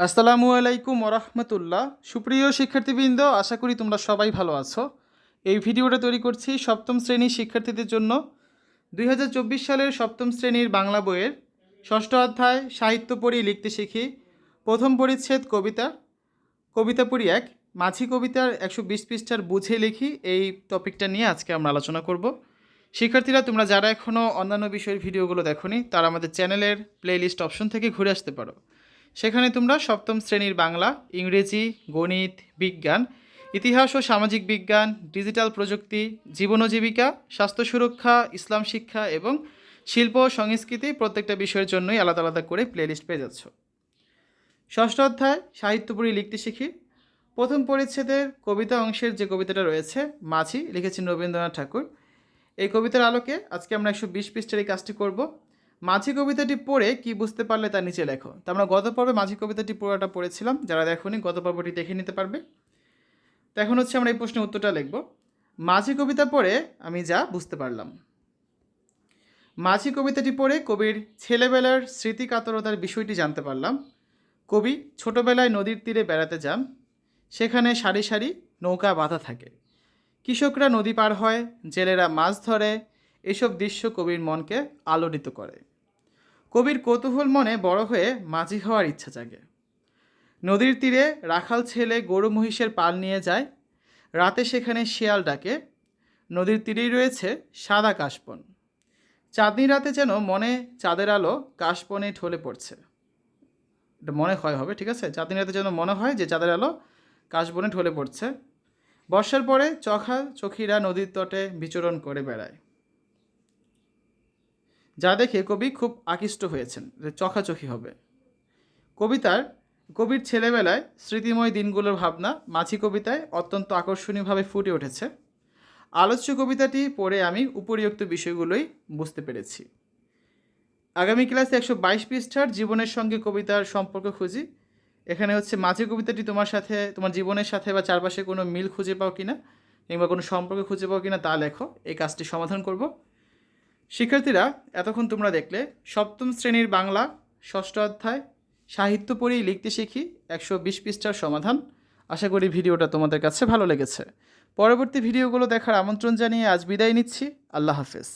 আসসালামু আলাইকুম ওরহমতুল্লাহ। সুপ্রিয় শিক্ষার্থীবৃন্দ, আশা করি তোমরা সবাই ভালো আছো। এই ভিডিওটা তৈরি করছি সপ্তম শ্রেণির শিক্ষার্থীদের জন্য। দুই হাজার চব্বিশ সালের সপ্তম শ্রেণির বাংলা বইয়ের ষষ্ঠ অধ্যায় সাহিত্য পড়ি লিখতে শিখি। প্রথম পরিচ্ছেদ কবিতা। কবিতা পড়ি এক, মাঝি কবিতার একশো বিশ পৃষ্ঠার বুঝে লিখি। এই টপিকটা নিয়ে আজকে আমরা আলোচনা করব। শিক্ষার্থীরা, তোমরা যারা এখনও অন্যান্য বিষয়ের ভিডিওগুলো দেখোনি, তারা আমাদের চ্যানেলের প্লেলিস্ট অপশন থেকে ঘুরে আসতে পারো। সেখানে তোমরা সপ্তম শ্রেণির বাংলা, ইংরেজি, গণিত, বিজ্ঞান, ইতিহাস ও সামাজিক বিজ্ঞান, ডিজিটাল প্রযুক্তি, জীবন ও জীবিকা, স্বাস্থ্য সুরক্ষা, ইসলাম শিক্ষা এবং শিল্প সংস্কৃতি প্রত্যেকটা বিষয়ের জন্যই আলাদা আলাদা করে প্লেলিস্ট পেয়ে যাচ্ছ। ষষ্ঠ অধ্যায় সাহিত্য পড়ি লিখতে শিখি। প্রথম পরিচ্ছেদের কবিতা অংশের যে কবিতাটা রয়েছে, মাঝি, লিখেছেন রবীন্দ্রনাথ ঠাকুর। এই কবিতার আলোকে আজকে আমরা একশো বিশ পৃষ্ঠার এই কাজটি করব। মাঝি কবিতাটি পড়ে কি বুঝতে পারলে তা নিচে লেখো। তো আমরা গত পর্বে মাঝি কবিতাটি পুরোটা পড়েছিলাম, যারা দেখোনি গত পর্বটি দেখে নিতে পারবে। তো এখন হচ্ছে আমরা এই প্রশ্নের উত্তরটা লিখব। মাঝি কবিতা পড়ে আমি যা বুঝতে পারলাম। মাঝি কবিতাটি পড়ে কবির ছেলেবেলার স্মৃতি কাতরতার বিষয়টি জানতে পারলাম। কবি ছোটবেলায় নদীর তীরে বেড়াতে যান, সেখানে সারি সারি নৌকা বাঁধা থাকে। কৃষকরা নদী পার হয়, জেলেরা মাছ ধরে, এসব দৃশ্য কবির মনকে আলোড়িত করে। কবির কৌতূহল মনে বড় হয়ে মাঝি হওয়ার ইচ্ছা জাগে। নদীর তীরে রাখাল ছেলে গরু মহিষের পাল নিয়ে যায়। রাতে সেখানে শিয়াল ডাকে। নদীর তীরেই রয়েছে সাদা কাশবন চাঁদনি রাতে যেন মনে চাঁদের আলো কাশবনে ঢলে পড়ছে। এটা মনে হয় হবে, ঠিক আছে? চাঁদনি রাতে যেন মনে হয় যে চাঁদের আলো কাশবনে ঢলে পড়ছে। বর্ষার পরে চখা চখিরা নদীর তটে বিচরণ করে বেড়ায়। যা দেখে কবি খুব আকৃষ্ট হয়েছেন চখাচখি হবে। কবিতার কবির ছেলেবেলায় স্মৃতিময় দিনগুলোর ভাবনা মাঝি কবিতায় অত্যন্ত আকর্ষণীয়ভাবে ফুটে উঠেছে। আলোচ্য কবিতাটি পড়ে আমি উপরিউক্ত বিষয়গুলোই বুঝতে পেরেছি। আগামী ক্লাসে একশো বাইশ পৃষ্ঠার জীবনের সঙ্গে কবিতার সম্পর্ক খুঁজি। এখানে হচ্ছে মাঝি কবিতাটি তোমার সাথে, তোমার জীবনের সাথে বা চারপাশে কোনো মিল খুঁজে পাও কিনা কিংবা কোনো সম্পর্ক খুঁজে পাও কিনা তা লেখো। এই কাজটি সমাধান করব। শিক্ষার্থীরা, এতক্ষণ তোমরা দেখলে, সপ্তম শ্রেণির বাংলা, ষষ্ঠ অধ্যায়, সাহিত্য পড়েই লিখতে শিখি, একশো বিশ পৃষ্ঠার সমাধান। আশা করি ভিডিওটা তোমাদের কাছে ভালো লেগেছে। পরবর্তী ভিডিওগুলো দেখার আমন্ত্রণ জানিয়ে আজ বিদায় নিচ্ছি। আল্লাহ হাফেজ।